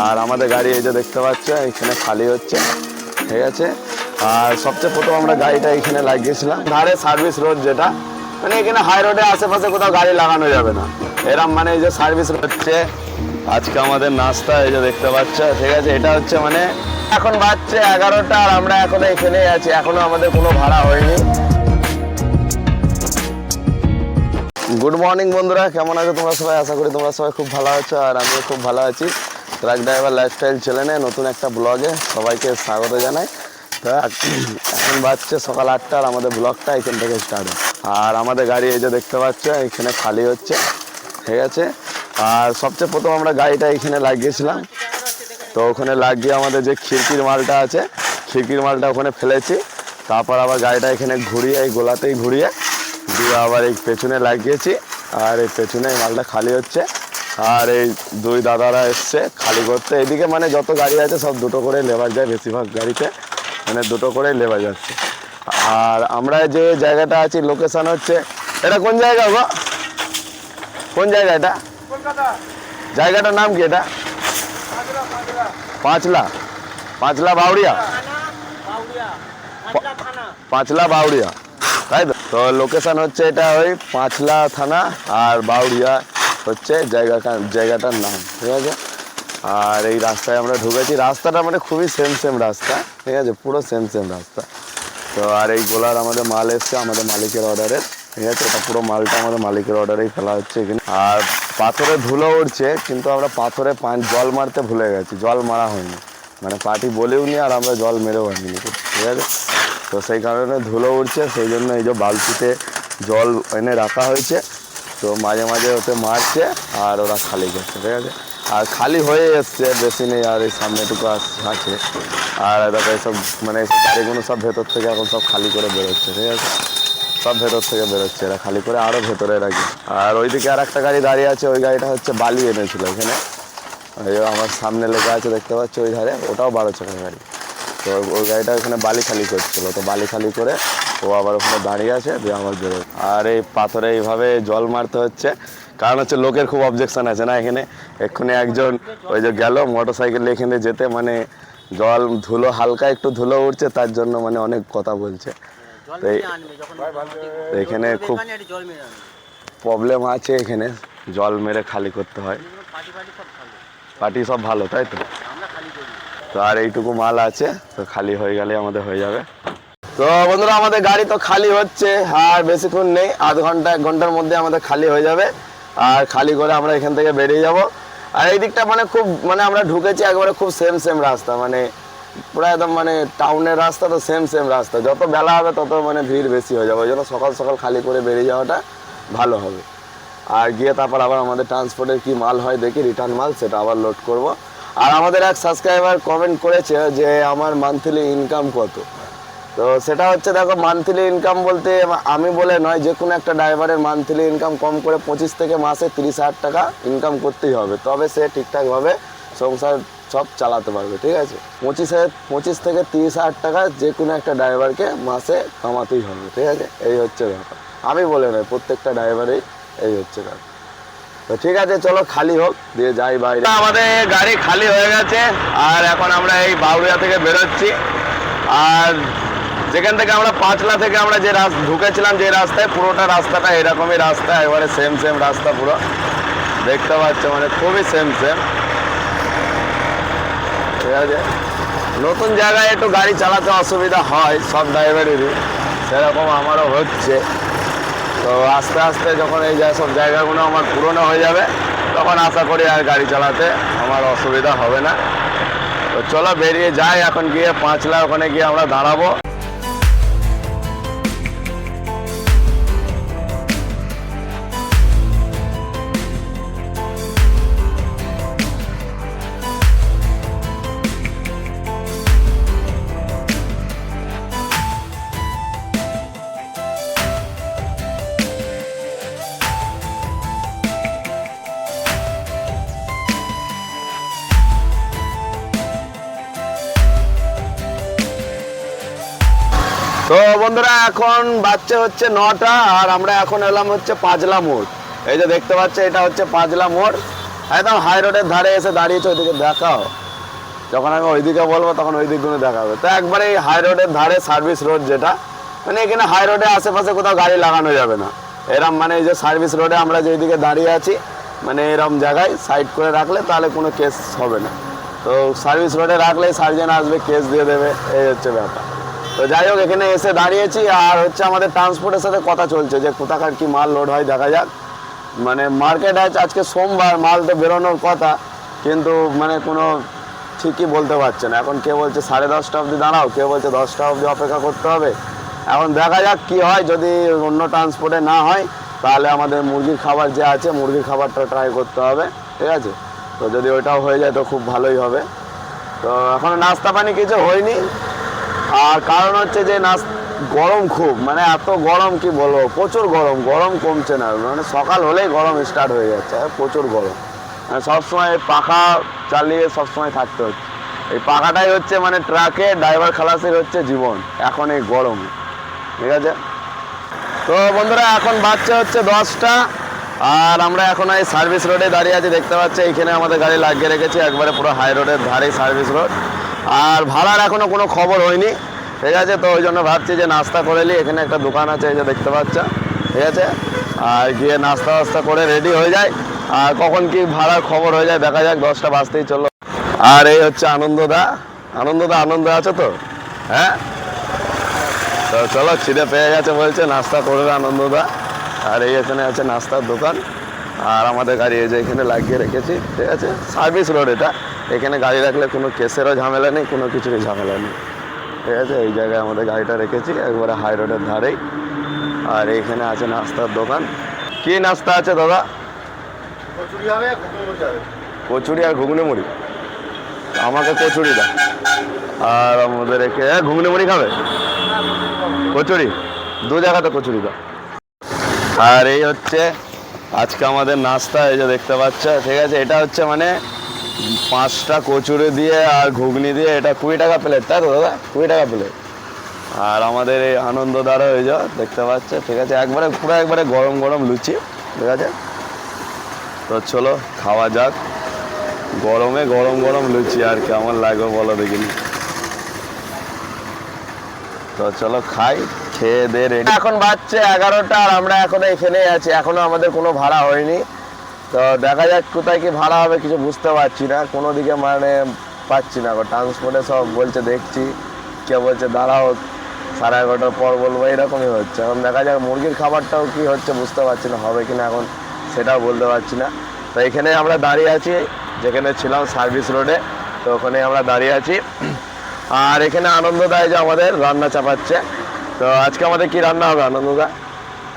আর আমাদের গাড়ি এই যে দেখতে পাচ্ছ এখানে খালি হচ্ছে, ঠিক আছে? আর সবচেয়ে প্রথম আমরা গাড়িটা এখানে লাগিয়েছিলাম। ধারে সার্ভিস রোড যেটা মানে এখানে হাই রোডে আশেপাশে কোথাও গাড়ি লাগানো যাবে না। এরম মানে এই যে সার্ভিস হচ্ছে। আজকে আমাদের নাস্তা, এই যে দেখতে পাচ্ছ, ঠিক আছে? এটা হচ্ছে মানে এখন বাজছে এগারোটা আর আমরা এখনও এখানেই আছি। এখনও আমাদের কোনো ভাড়া হয়নি। গুড মর্নিং বন্ধুরা, কেমন আছো? তোমরা সবাই? আশা করি তোমরা সবাই খুব ভালো আছো আর আমিও খুব ভালো আছি। ট্রাক ড্রাইভার লাইফস্টাইল চ্যানেলে নতুন একটা ব্লগে সবাইকে স্বাগত জানাই। তো এখন বাজছে সকাল আটটার, আমাদের ব্লগটা এখান থেকে স্টার্ট হয় আর আমাদের গাড়ি এই যে দেখতে পাচ্ছ, এখানে খালি হচ্ছে, ঠিক আছে? আর সবচেয়ে প্রথম আমরা গাড়িটা এখানে লাগিয়েছিলাম। তো ওখানে লাগিয়ে আমাদের যে খিড়কির মালটা আছে, খিড়কির মালটা ওখানে ফেলেছি। তারপর আবার গাড়িটা এখানে ঘুরিয়ে, এই গোলাতেই ঘুরিয়ে, দিয়ে আবার এই পেছনে লাগিয়েছি। আর এই পেছনে মালটা খালি হচ্ছে। আর এই দুই দাদারা এসছে খালি করতে। এদিকে মানে যত গাড়ি আছে সব দুটো করে লেবার যায় বেশিরভাগ গাড়িতে। মানে দুটো করে লেবার যাচ্ছে। আর আমরা যে জায়গাটা আছি লোকেশন হচ্ছে এটা কোন জায়গা গো? কোন জায়গা এটা? জায়গাটার নাম কি এটা? পাঁচলা পাঁচলা। বাউরিয়া পাঁচলা বাউরিয়া তাই তো? তো লোকেশন হচ্ছে এটা ওই পাঁচলা থানা আর বাউরিয়া হচ্ছে জায়গাটা জায়গাটার নাম, ঠিক আছে? আর এই রাস্তায় আমরা ঢুকেছি। রাস্তাটা মানে খুবই সেম সেম রাস্তা, ঠিক আছে? পুরো সেম সেম রাস্তা। তো আর এই গোলার আমাদের মাল এসছে, আমাদের মালিকের অর্ডারের ঠিক আছে? এটা পুরো মালটা আমাদের মালিকের অর্ডারেই ফেলা হচ্ছে এখানে। আর পাথরে ধুলো উঠছে কিন্তু আমরা পাথরে পান জল মারতে ভুলে গেছি। জল মারা হয়নি। মানে পার্টি বলেও নি, আর আমরা জল মেরেও আনিনি ঠিক আছে? তো সেই কারণে ধুলো উঠছে সেই জন্য এই যে বালতিতে জল এনে রাখা হয়েছে। তো মাঝে মাঝে ওতে মারছে আর ওরা খালি করছে, ঠিক আছে? আর খালি হয়ে এসছে, বেশি নেই, আর এই সামনেটুকু আছে। আর দেখো এইসব মানে এইসব গাড়িগুলো সব ভেতর থেকে এখন সব খালি করে বেরোচ্ছে, ঠিক আছে? সব ভেতর থেকে বেরোচ্ছে, এরা খালি করে আরও ভেতরে রাখি। আর ওইদিকে আর একটা গাড়ি দাঁড়িয়ে আছে, ওই গাড়িটা হচ্ছে বালি এনেছিল এখানে। এই আমার সামনে লেখা আছে, দেখতে পাচ্ছ ওই ধারে? ওটাও বারো চাকার গাড়ি। তো ওই গাড়িটা ওখানে বালি খালি করছিল, তো বালি খালি করে ও আবার ওখানে দাঁড়িয়ে আছে দিয়ে আমার বেরোয়। আর এই পাথরে এইভাবে জল মারতে হচ্ছে। কারণ হচ্ছে লোকের খুব অবজেকশন আছে না এখানে? এক্ষুনি একজন ওই যে গেল মোটর সাইকেল এখানে যেতে মানে জল ধুলো হালকা একটু ধুলো উঠছে তার জন্য মানে অনেক কথা বলছে। তো এখানে খুব প্রবলেম আছে এখানে জল মেরে খালি করতে হয়। পার্টি সব ভালো। পার্টি সব ভালো তাই তো? তো আর এইটুকু মাল আছে তো খালি হয়ে গেলে আমাদের হয়ে যাবে। তো বন্ধুরা, আমাদের গাড়ি তো খালি হচ্ছে, আর বেশিক্ষণ নেই, আধ ঘণ্টা, এক ঘণ্টার মধ্যে আমাদের খালি হয়ে যাবে, আর খালি করে আমরা এখান থেকে বেরিয়ে যাব। আর এই দিকটা মানে খুব মানে আমরা ঢুকেছি একবারে খুব সেম সেম রাস্তা মানে পুরো একদম মানে টাউনের রাস্তা তো সেম সেম রাস্তা। যত বেলা হবে, তত মানে ভিড় বেশি হয়ে যাবে। ওই জন্য সকাল সকাল খালি করে বেরিয়ে যাওয়াটা ভালো হবে। আর গিয়ে তারপর আবার আমাদের ট্রান্সপোর্টের কি মাল হয়, দেখি রিটার্ন মাল, সেটা আবার লোড করব। আর আমাদের এক সাবস্ক্রাইবার কমেন্ট করেছে যে, আমার মান্থলি ইনকাম কত? তো সেটা হচ্ছে দেখো মান্থলি ইনকাম বলতে আমি বলে নয়, যে কোনো একটা ড্রাইভারের মান্থলি ইনকাম কম করে পঁচিশ থেকে মাসে তিরিশ হাজার টাকা ইনকাম করতেই হবে। তবে সে ঠিকঠাকভাবে সংসার সব চালাতে পারবে, ঠিক আছে? পঁচিশ হাজার, পঁচিশ থেকে তিরিশ হাজার টাকা যে কোনো একটা ড্রাইভারকে মাসে কামাতেই হবে, ঠিক আছে? এই হচ্ছে ব্যাপার। আমি বলে নয়, প্রত্যেকটা ড্রাইভারেই এই হচ্ছে ব্যাপার। তো ঠিক আছে, চলো খালি হোক, দিয়ে যাই বাইরে। আমাদের গাড়ি খালি হয়ে গেছে, আর এখন আমরা এই বাউরিয়া থেকে বেরোচ্ছি। আর যেখান থেকে আমরা পাঁচলা থেকে আমরা যে রাস্তা ঢুকেছিলাম যে রাস্তায়, পুরোটা রাস্তাটা এরকমই রাস্তা, এবারে সেম সেম রাস্তা পুরো। দেখতে পাচ্ছ মানে খুবই সেম সেম ঠিক আছে? নতুন জায়গায় একটু গাড়ি চালাতে অসুবিধা হয়, সব ড্রাইভারেরই সেরকম আমারও হচ্ছে। তো আস্তে আস্তে যখন এই যে, সব জায়গাগুলো আমার পুরনো হয়ে যাবে, তখন আশা করি আর গাড়ি চালাতে আমার অসুবিধা হবে না। তো চলো বেরিয়ে যাই, এখন গিয়ে পাঁচলা ওখানে গিয়ে আমরা দাঁড়াবো। তো বন্ধুরা, এখন বাচ্চা হচ্ছে নটা আর আমরা এখন এলাম হচ্ছে পাঁচলা মোড়। এই যে দেখতে পাচ্ছ, এটা হচ্ছে পাঁচলা মোড়। একদম হাই রোডের ধারে এসে দাঁড়িয়েছে, ওইদিকে দেখাও। যখন আমি ওইদিকে বলব, তখন ওই দিকগুলো দেখাবে। তো একবারে এই হাই রোডের ধারে সার্ভিস রোড যেটা মানে এখানে হাই রোডে আশেপাশে কোথাও গাড়ি লাগানো যাবে না। এরম মানে এই যে সার্ভিস রোডে আমরা যেদিকে দাঁড়িয়ে আছি মানে এরম জায়গায় সাইড করে রাখলে তাহলে কোনো কেস হবে না। তো সার্ভিস রোডে রাখলে সার্জেন আসবে কেস দিয়ে দেবে, এই হচ্ছে ব্যাপার। তো যাই হোক, এখানে এসে দাঁড়িয়েছি আর হচ্ছে আমাদের ট্রান্সপোর্টের সাথে কথা চলছে যে কোথাকার কি মাল লোড হয়, দেখা যাক। মানে মার্কেট আছে আজকে সোমবার, মাল তো বেরোনোর কথা, কিন্তু মানে কোনো ঠিকই বলতে পারছে না। এখন কে বলছে সাড়ে দশটা অবধি দাঁড়াও, কে বলছে দশটা অবধি অপেক্ষা করতে হবে? এখন দেখা যাক কি হয়, যদি অন্য ট্রান্সপোর্টে না হয়, তাহলে আমাদের মুরগির খাবার যে আছে, মুরগির খাবারটা ট্রাই করতে হবে, ঠিক আছে? তো যদি ওইটাও হয়ে যায়, তো খুব ভালোই হবে। তো এখনও নাস্তা পানি কিছু হয়নি। আর কারণ হচ্ছে যে নাস গরম খুব মানে এত গরম কি বলব, প্রচুর গরম গরম কমছে না। মানে সকাল হলেই গরম স্টার্ট হয়ে যাচ্ছে প্রচুর গরম। মানে সবসময় পাখা চালিয়ে সবসময় থাকতে হচ্ছে। এই পাখাটাই হচ্ছে মানে ট্রাকে ড্রাইভার খালাসির হচ্ছে জীবন, এখন এই গরমে। ঠিক আছে? তো বন্ধুরা, এখন বাচ্চা হচ্ছে দশটা, আর আমরা এখন এই সার্ভিস রোডে দাঁড়িয়ে আছি। দেখতে পাচ্ছি, এইখানে আমাদের গাড়ি লাগিয়ে রেখেছি, একবারে পুরো হাই রোডের ধারেই সার্ভিস রোড আর ভাড়ার এখনও কোনো খবর হয়নি। ঠিক আছে, তো ওই জন্য ভাবছি যে নাস্তা করে নিই। এখানে একটা দোকান আছে, এই যে দেখতে পাচ্ছ। ঠিক আছে? আর গিয়ে নাস্তা বাস্তা করে রেডি হয়ে যায় আর কখন কি ভাড়ার খবর হয়ে যায়, দেখা যাক, দশটা বাজতেই চলো আর এই হচ্ছে আনন্দদা। আনন্দদা, আনন্দ আছে তো? হ্যাঁ? তো চলো ছিঁড়ে পেয়ে গেছে বলছে, নাস্তা করবে আনন্দদা। আর এই এখানে আছে নাস্তার দোকান। আর আমাদের গাড়ি এই যে এখানে লাগিয়ে রেখেছি। ঠিক আছে? সার্ভিস রোড এটা। এখানে গাড়ি রাখলে কোনো কেসেরও ঝামেলা নেই কোনো কিছুরই ঝামেলা নেই। ঠিক আছে এই জায়গায় আমাদের গাড়িটা রেখেছি একবারে হাই রোডের ধারেই। আর এখানে আছে নাস্তার দোকান। কি নাস্তা আছে দাদা? কচুরি আর ঘুগনি মুড়ি আমাকে কচুরি দাও। আর আমাদের একে এ, ঘুগনি মুড়ি খাবে? কচুরি? দু জায়গাতে কচুরি দাও। আর এই হচ্ছে আজকে আমাদের নাস্তা এই যে দেখতে পাচ্ছ ঠিক আছে এটা হচ্ছে মানে পাঁচটা কচুরি দিয়ে আর ঘুগনি দিয়ে এটা কুড়ি টাকা প্লেট তাই তো দাদা? কুড়ি টাকা প্লেট আর আমাদের এই আনন্দদারও হয়ে যে, দেখতে পাচ্ছ, ঠিক আছে? একবারে, পুরো একবারে গরম গরম লুচি, ঠিক আছে? তো চলো, খাওয়া যাক। গরমে গরম গরম লুচি আর কেমন লাগবে বলো দেখিনি। তো চলো, খাই, খেয়ে দে রেডি এখন বাজছে এগারোটা আর আমরা এখনও এখানেই আছি। এখনও আমাদের কোনো ভাড়া হয়নি। তো দেখা যাক কোথায় কি ভাড়া হবে কিছু বুঝতে পারছি না। কোনো দিকে মানে পাচ্ছি না ট্রান্সপোর্টে সব বলছে দেখছি। কে বলছে দাঁড়াও সাড়ে এগারোটার পর বলব। এরকমই হচ্ছে। এখন দেখা যাক মুরগির খাবারটাও কি হচ্ছে বুঝতে পারছি না হবে কি না এখন সেটাও বলতে পারছি না। তো এখানে আমরা দাঁড়িয়ে আছি যেখানে ছিলাম সার্ভিস রোডে তো ওখানে আমরা দাঁড়িয়ে আছি। আর এখানে আনন্দদায় যে আমাদের রান্না চাপাচ্ছে। তো আজকে আমাদের কি রান্না হবে আনন্দদা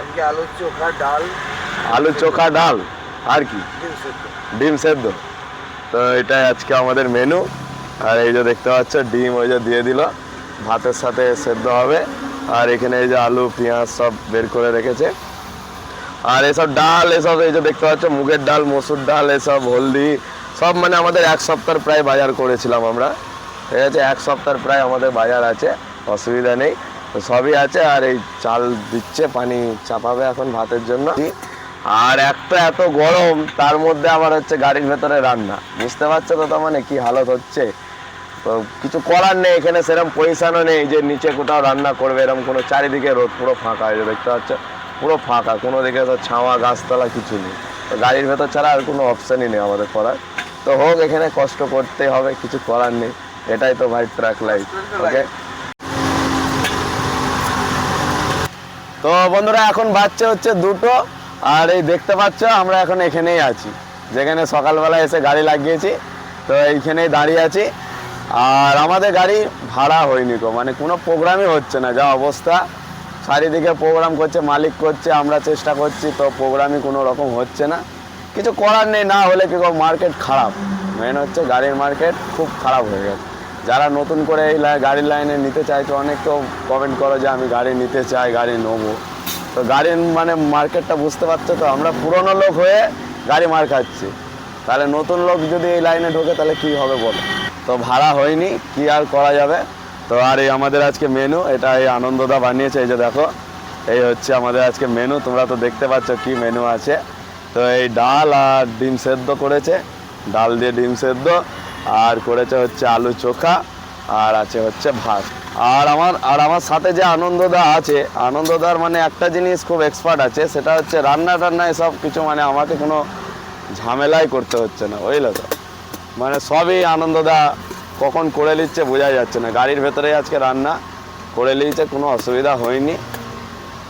আজকে আলু চোখা ডাল। আলু চোখা ডাল। আর কি? ডিম সেদ্ধ। তো এটাই আজকে আমাদের মেনু আর এই যে দেখতে পাচ্ছ ডিম ওই যে দিয়ে দিল। ভাতের সাথে সেদ্ধ হবে। আর এখানে এই যে আলু পেঁয়াজ সব বের করে রেখেছে। আর এসব ডাল এসব এই যে দেখতে পাচ্ছ মুগের ডাল মসুর ডাল এসব হলদি সব মানে আমাদের এক সপ্তাহ প্রায় বাজার করেছিলাম আমরা। ঠিক আছে? এক সপ্তাহ প্রায় আমাদের বাজার আছে অসুবিধা নেই। তো সবই আছে আর এই চাল দিচ্ছে পানি চাপাবে এখন ভাতের জন্য। আর একটা এত গরম, তার মধ্যে আবার হচ্ছে গাড়ির ভেতরে রান্না। বুঝতে পারছ তো তার মানে? কি হালত হচ্ছে? তো কিছু করার নেই, এখানে সেরকম পয়সানো নেই যে নিচে কোথাও রান্না করবে এরকম কোনো চারিদিকে রোদ পুরো ফাঁকা এই যে দেখতে পাচ্ছ? পুরো ফাঁকা, কোনো দিকে তো ছাওয়া, গাছতলা কিছু নেই। তো গাড়ির ভেতর ছাড়া আর কোনো অপশানই নেই আমাদের করার। তো হোক, এখানে কষ্ট করতে হবে, কিছু করার নেই। এটাই তো ভাই ট্রাক লাইফ ওকে তো বন্ধুরা, এখন বাচ্চা হচ্ছে দুটো। আর এই দেখতে পাচ্ছ, আমরা এখন এখানেই আছি। যেখানে সকালবেলা এসে গাড়ি লাগিয়েছি, তো এইখানেই দাঁড়িয়ে আছি। আর আমাদের গাড়ি ভাড়া হয়নি গো মানে কোনো প্রোগ্রামই হচ্ছে না, যা অবস্থা। চারিদিকে প্রোগ্রাম করছে, মালিক করছে, আমরা চেষ্টা করছি, তো প্রোগ্রামই কোনো রকম হচ্ছে না। কিছু করার নেই, না হলে কি মার্কেট খারাপ। মেন হচ্ছে গাড়ির মার্কেট খুব খারাপ হয়ে গেছে। যারা নতুন করে এই গাড়ির লাইনে নিতে চাইছে অনেক তো কমেন্ট করো যে আমি গাড়ি নিতে চাই, গাড়ি নেব। তো গাড়ির মানে মার্কেটটা বুঝতে পারছ তো, আমরা পুরনো লোক হয়ে গাড়ি মার খাচ্ছি। তাহলে নতুন লোক যদি এই লাইনে ঢোকে তাহলে কি হবে বলো? তো ভাড়া হয়নি, কি আর করা যাবে? তো আর এই আমাদের আজকে মেনু এটা এই আনন্দদা বানিয়েছে, এই যে দেখো, এই হচ্ছে আমাদের আজকে মেনু তোমরা তো দেখতে পাচ্ছ কি মেনু আছে। তো এই ডাল আর ডিম সেদ্ধ করেছে, ডাল দিয়ে ডিম সেদ্ধ, আর করেছে হচ্ছে আলু চোখা, আর আছে হচ্ছে ভাত। আর আমার আর আমার সাথে যে আনন্দদা আছে, আনন্দদার মানে একটা জিনিস খুব এক্সপার্ট আছে, সেটা হচ্ছে রান্না টান্না এসব কিছু মানে আমাকে কোনো ঝামেলাই করতে হচ্ছে না, বুঝলে তো? মানে সবই আনন্দদা কখন করে নিচ্ছে বোঝা যাচ্ছে না। গাড়ির ভেতরেই আজকে রান্না করে নিয়েছে, কোনো অসুবিধা হয়নি।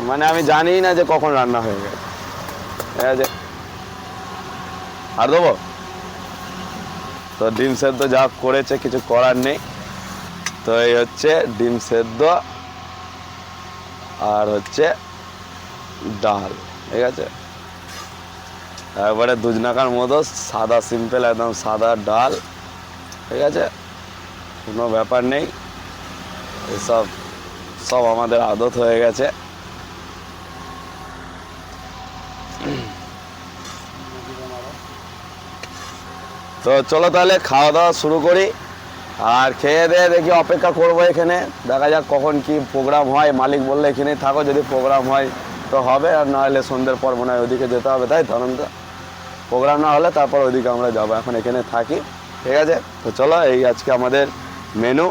মানে আমি জানি না যে কখন রান্না হয়ে গেছে। ঠিক আছে? আর দেবো? তো ডিম সেদ্ধ যা করেছে, কিছু করার নেই। তো এই হচ্ছে ডিম সেদ্ধ আর হচ্ছে ডাল, ঠিক আছে? একবারে দুজনাকার মতো সাদা সিম্পল, একদম সাদা ডাল, ঠিক আছে? কোনো ব্যাপার নেই। এসব, সব আমাদের আদত হয়ে গেছে। তো চলো তাহলে খাওয়া দাওয়া শুরু করি। আর খেয়ে দিয়ে দেখি অপেক্ষা করব এখানে। দেখা যাক কখন কি প্রোগ্রাম হয়। মালিক বললে এখানেই থাকো, যদি প্রোগ্রাম হয় তো হবে, আর না হলে সন্ধ্যের পর মনে হয় ওদিকে যেতে হবে। তাই ধরনটা প্রোগ্রাম না হলে তারপর ওইদিকে আমরা যাব। এখন এখানে থাকি। ঠিক আছে? তো চলো, এই আজকে আমাদের মেনু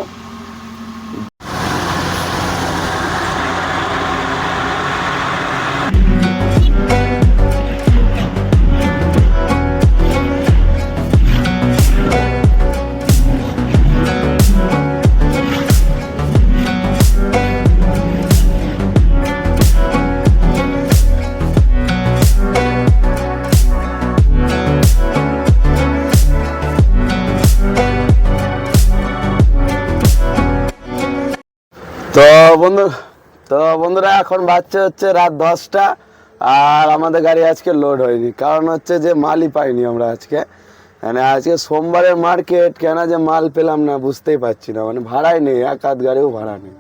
বন্ধুরা, এখন বাচ্চা হচ্ছে রাত দশটা, আর আমাদের গাড়ি আজকে লোড হয়নি। কারণ হচ্ছে যে মালই পাইনি আমরা আজকে। মানে আজকে সোমবারের মার্কেট কেন যে মাল পেলাম না বুঝতেই পারছি না। মানে ভাড়াই নেই, এক আধ গাড়িও ভাড়া নেই।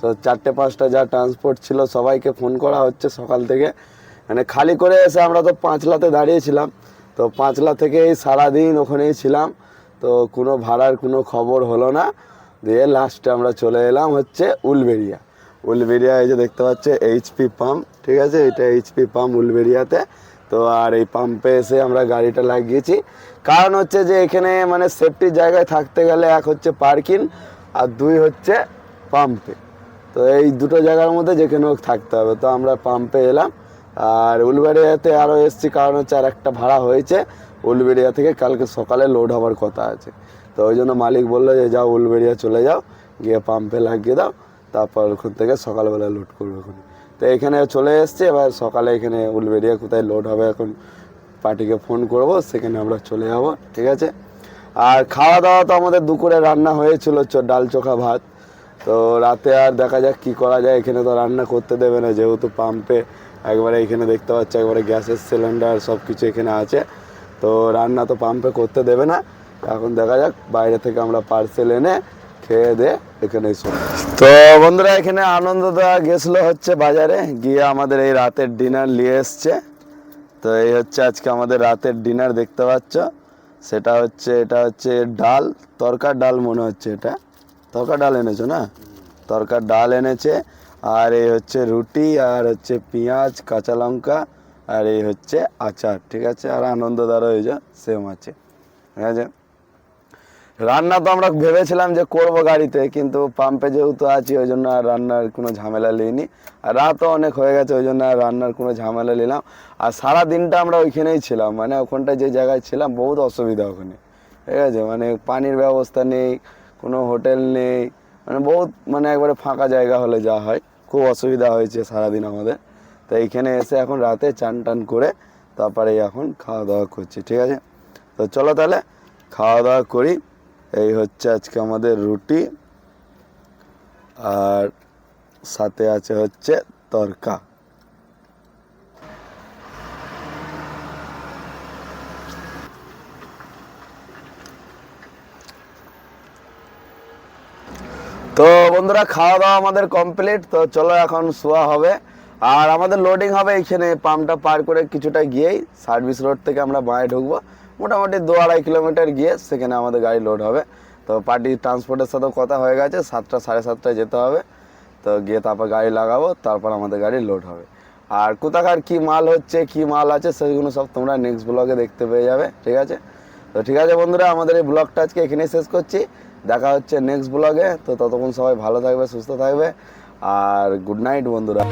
তো চারটে পাঁচটা যা ট্রান্সপোর্ট ছিল, সবাইকে ফোন করা হচ্ছে সকাল থেকে। মানে খালি করে এসে আমরা তো পাঁচলাতে দাঁড়িয়েছিলাম। তো পাঁচলা থেকে সারাদিন ওখানেই ছিলাম। তো কোনো ভাড়ার কোনো খবর হলো না। দিয়ে লাস্টে আমরা চলে এলাম হচ্ছে উলবেরিয়া। উলবেরিয়া এই যে দেখতে পাচ্ছে এইচপি পাম্প ঠিক আছে? এটা এইচপি পাম্প উলবেরিয়াতে। তো আর এই পাম্পে এসে আমরা গাড়িটা লাগিয়েছি। কারণ হচ্ছে যে এখানে মানে সেফটির জায়গায় থাকতে গেলে এক হচ্ছে পার্কিং আর দুই হচ্ছে পাম্পে তো এই দুটো জায়গার মধ্যে যেখানে হোক থাকতে হবে। তো আমরা পাম্পে এলাম। আর উলবেড়িয়াতে আরও এসছি, কারণ হচ্ছে আর একটা ভাড়া হয়েছে। উলবেড়িয়া থেকে কালকে সকালে লোড হওয়ার কথা আছে। তো ওই জন্য মালিক বলল যে, যাও উলবেড়িয়া চলে যাও, গিয়ে পাম্পে লাগিয়ে দাও। তারপর ওখান থেকে সকালবেলা লোড করবে এখন। তো এখানে চলে এসছি, এবার সকালে এখানে উলবেড়িয়া কোথায় লোড হবে এখন পার্টিকে ফোন করব, সেখানে আমরা চলে যাব, ঠিক আছে? আর খাওয়া দাওয়া তো আমাদের দুপুরে রান্না হয়েছিল ডাল চোখা ভাত। তো রাতে আর দেখা যাক কি করা যায়, এখানে তো রান্না করতে দেবে না, যেহেতু পাম্পে একবারে এখানে দেখতে পাচ্ছি, একবারে গ্যাসের সিলিন্ডার সব কিছু এখানে আছে। তো রান্না তো পাম্পে করতে দেবে না। এখন দেখা যাক, বাইরে থেকে আমরা পার্সেল এনে খেয়ে দে এখানে তো বন্ধুরা, এখানে আনন্দদা গেছিল হচ্ছে বাজারে। গিয়ে আমাদের এই রাতের ডিনার নিয়ে এসছে। তো এই হচ্ছে আজকে আমাদের রাতের ডিনার দেখতে পাচ্ছ। সেটা হচ্ছে, এটা হচ্ছে ডাল, তরকার ডাল মনে হচ্ছে এটা। তরকার ডাল এনেছো না? তরকার ডাল এনেছে। আর এই হচ্ছে রুটি, আর হচ্ছে পেঁয়াজ, কাঁচা লঙ্কা, আর এই হচ্ছে আচার, ঠিক আছে? আর আনন্দদারও এই যে সেম আছে। ঠিক আছে? রান্না তো আমরা ভেবেছিলাম যে করব গাড়িতে, কিন্তু পাম্পে যেহেতু আছি, ওই জন্য আর রান্নার কোনো ঝামেলা নিইনি আর রাতও অনেক হয়ে গেছে, ওই জন্য আর রান্নার কোনো ঝামেলা নিলাম আর সারা দিনটা আমরা ওইখানেই ছিলাম মানে ওখানটায় যে জায়গায় ছিলাম, বহুত অসুবিধা ওখানে। ঠিক আছে? মানে পানির ব্যবস্থা নেই, কোনো হোটেল নেই মানে বহুত মানে একবারে ফাঁকা জায়গা হলে যা হয়। খুব অসুবিধা হয়েছে সারাদিন আমাদের। তো এইখানে এসে এখন রাতে চান টান করে তারপরে এখন খাওয়া দাওয়া করছি, ঠিক আছে? তো চলো তাহলে, খাওয়া দাওয়া করি। এই হচ্ছে আজকে আমাদের রুটি। আর সাথে আছে হচ্ছে তরকা। তো বন্ধুরা খাওয়া দাওয়া আমাদের কমপ্লিট তো চলো এখন শোয়া হবে। আর আমাদের লোডিং হবে এইখানে পাম্পটা পার করে কিছুটা গিয়েই সার্ভিস রোড থেকে আমরা বাঁয়ে ঢুকবো। মোটামুটি দু আড়াই কিলোমিটার গিয়ে সেখানে আমাদের গাড়ি লোড হবে। তো পার্টি ট্রান্সপোর্টের সাথেও কথা হয়ে গেছে, সাতটা, সাড়ে সাতটায় যেতে হবে। তো গিয়ে তারপর গাড়ি লাগাবো, তারপর আমাদের গাড়ি লোড হবে। আর কোথাকার কি মাল হচ্ছে, কি মাল আছে, সেগুলো সব তোমরা নেক্সট ব্লগে দেখতে পেয়ে যাবে, ঠিক আছে? তো ঠিক আছে বন্ধুরা, আমাদের এই ব্লগটা আজকে এখানেই শেষ করছি। দেখা হচ্ছে নেক্সট ব্লগে তো ততক্ষণ সবাই ভালো থাকবে, সুস্থ থাকবে। আর গুড নাইট বন্ধুরা।